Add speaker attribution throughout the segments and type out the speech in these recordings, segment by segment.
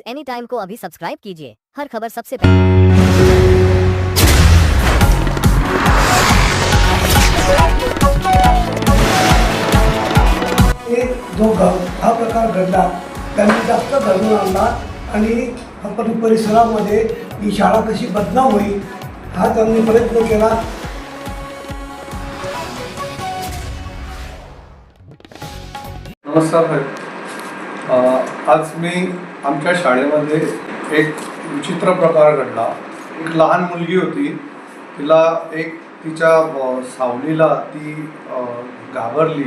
Speaker 1: News any time को अभी subscribe कीजिए। हर खबर सबसे पहले
Speaker 2: एक जो घ हा प्रकार घडला. त्यांनी जास्त घडून आणला आणि परि परिसरामध्ये ही शाळा कशी बदनाम होईल हा त्यांनी प्रयत्न केला.
Speaker 3: नमस्कार आज मी आमच्या शाळेमध्ये एक विचित्र प्रकार घडला. एक लहान मुलगी होती. तिला एक तिच्या सावलीला ती घाबरली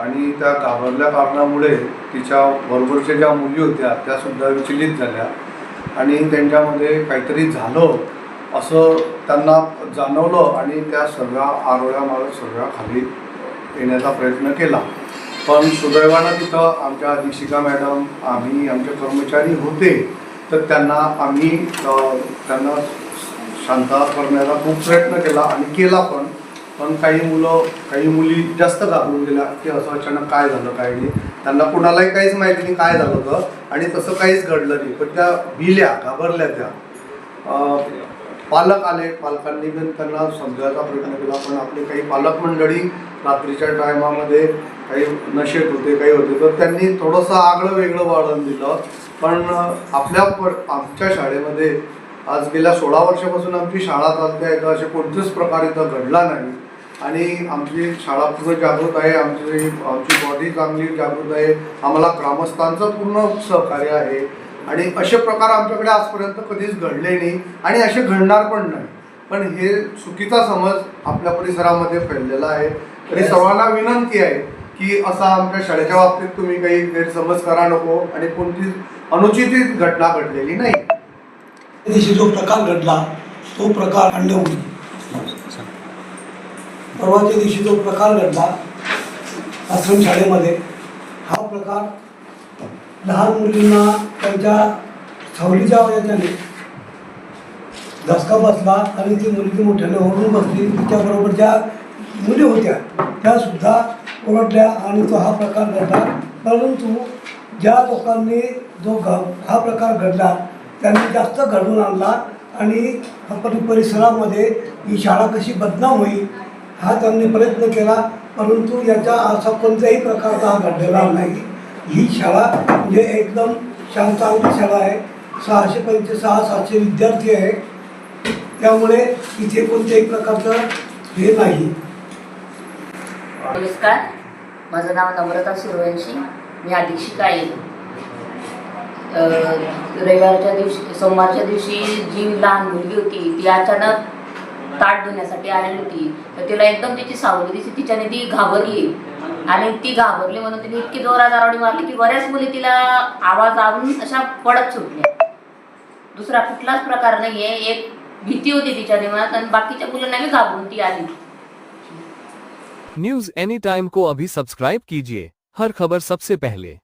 Speaker 3: आणि त्या घाबरल्या कारणामुळे तिच्या बरोबरच्या ज्या मुली होत्या त्यासुद्धा विचलित झाल्या आणि त्यांच्यामध्ये काहीतरी झालं असं त्यांना जाणवलं आणि त्या सगळ्या आरोळ्या मारत सगळ्या खाली येण्याचा प्रयत्न केला. पण सुदैवानं तिथं आमच्या दीक्षिका मॅडम आम्ही आमचे कर्मचारी होते तर त्यांना आम्ही त्यांना शांत करण्याचा खूप प्रयत्न केला आणि केला पण. पण काही मुलं काही मुली जास्त घाबरून गेल्या की असं अचानक काय झालं काय नाही. त्यांना कुणालाही काहीच माहिती नाही काय झालं होतं आणि तसं काहीच घडलं नाही. पण त्या भिल्या घाबरल्या त्या. पालक आले. पालकांनी पण त्यांना समजायचा प्रयत्न केला पण आपले काही पालक मंडळी रात्रीच्या टायमामध्ये काही नशेत होते काही होते तर त्यांनी थोडंसं आगळं वेगळं वाढवून दिलं. पण आपल्या पर आमच्या शाळेमध्ये आज गेल्या सोळा वर्षापासून आमची शाळा चालते आहे तर असे कोणतेच प्रकार इथं घडला नाही. आणि आमची शाळा पूर्ण जागृत आहे आमची आमची बॉडी चांगली जागृत आहे आम्हाला ग्रामस्थांचं पूर्ण सहकार्य आहे. आणि असे प्रकार आमच्याकडे आजपर्यंत कधीच घडले नाही आणि असे घडणार पण नाही. पण हे चुकीचा समज आपल्या परिसरामध्ये फैललेला आहे. आणि सर्वांना विनंती आहे की असा आमच्या शाळेच्या बाबतीत तुम्ही काही गैरसमज करा नको आणि कोणतीच अनुचित घटना घडलेली नाही.
Speaker 2: दिवशी जो प्रकार घडला तो प्रकार अंडवली परवाच्या दिवशी जो प्रकार घडला आश्रमशाळेमध्ये हा प्रकार लहान मुलींना त्यांच्या सावलीच्या वयाच्याने धसका बसला आणि ती मुलगी मोठ्याने ओरडून बसली. तिच्याबरोबर ज्या मुली होत्या. त्यासुद्धा ओरडल्या आणि तो हा प्रकार घडला. परंतु ज्या लोकांनी जो घ हा प्रकार घडला त्यांनी जास्त घडून आणला आणि परि परिसरामध्ये ही शाळा कशी बदनाम होईल हा त्यांनी प्रयत्न केला. परंतु याचा असा कोणत्याही प्रकारचा हा घडलेला नाही. ही शाळा म्हणजे एकदम शांत चांगली शाळा आहे. सहाशे पंचे सहा सातशे विद्यार्थी आहे. त्यामुळे इथे कोणत्याही प्रकारचं हे नाही.
Speaker 4: नमस्कार. माझं नाव नम्रता सूर्यवंशी मी अधीक्षिका आहे. रविवारच्या दिवशी सोमवारच्या दिवशी जी लहान मुलगी होती ती अचानक ताट धुण्यासाठी आलेली होती. तर तिला एकदम तिची सावली दिसली. तिच्याने ती घाबरली. आणि ती घाबरली म्हणून तिने इतकी जोरात आरवडी मारली की बऱ्याच मुली तिला आवाज आवून अशा पडत सुटल्या. दुसरा कुठलाच प्रकार नाही आहे एक भीती होती तिच्या मनात आणि बाकीच्या मुलांना मी घाबरून ती आली.
Speaker 5: न्यूज एनी टाइम को अभी सब्सक्राइब कीजिए. हर खबर सबसे पहले.